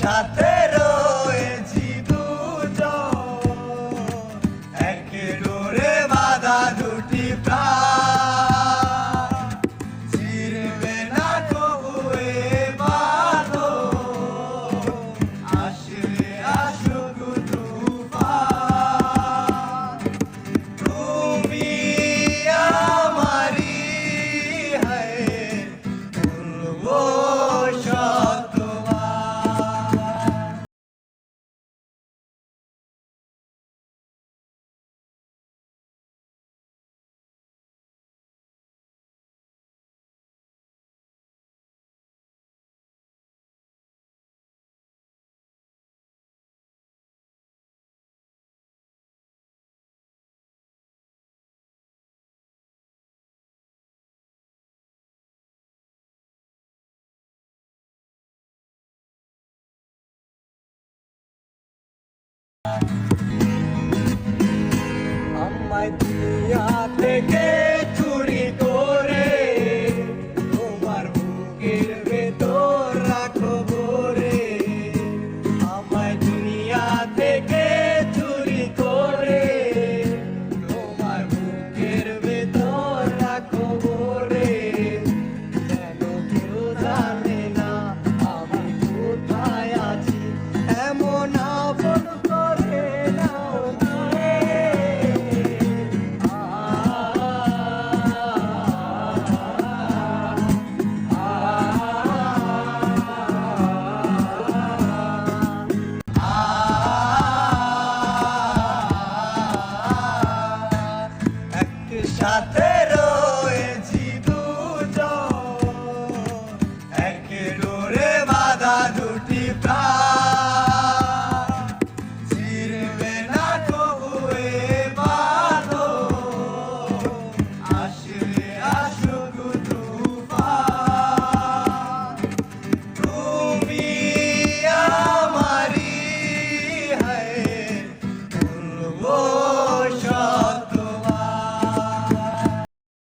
সাথে রয়েছি দুজন। এক ডোরে বাঁধা দুটি প্রাণ। idea. Hasta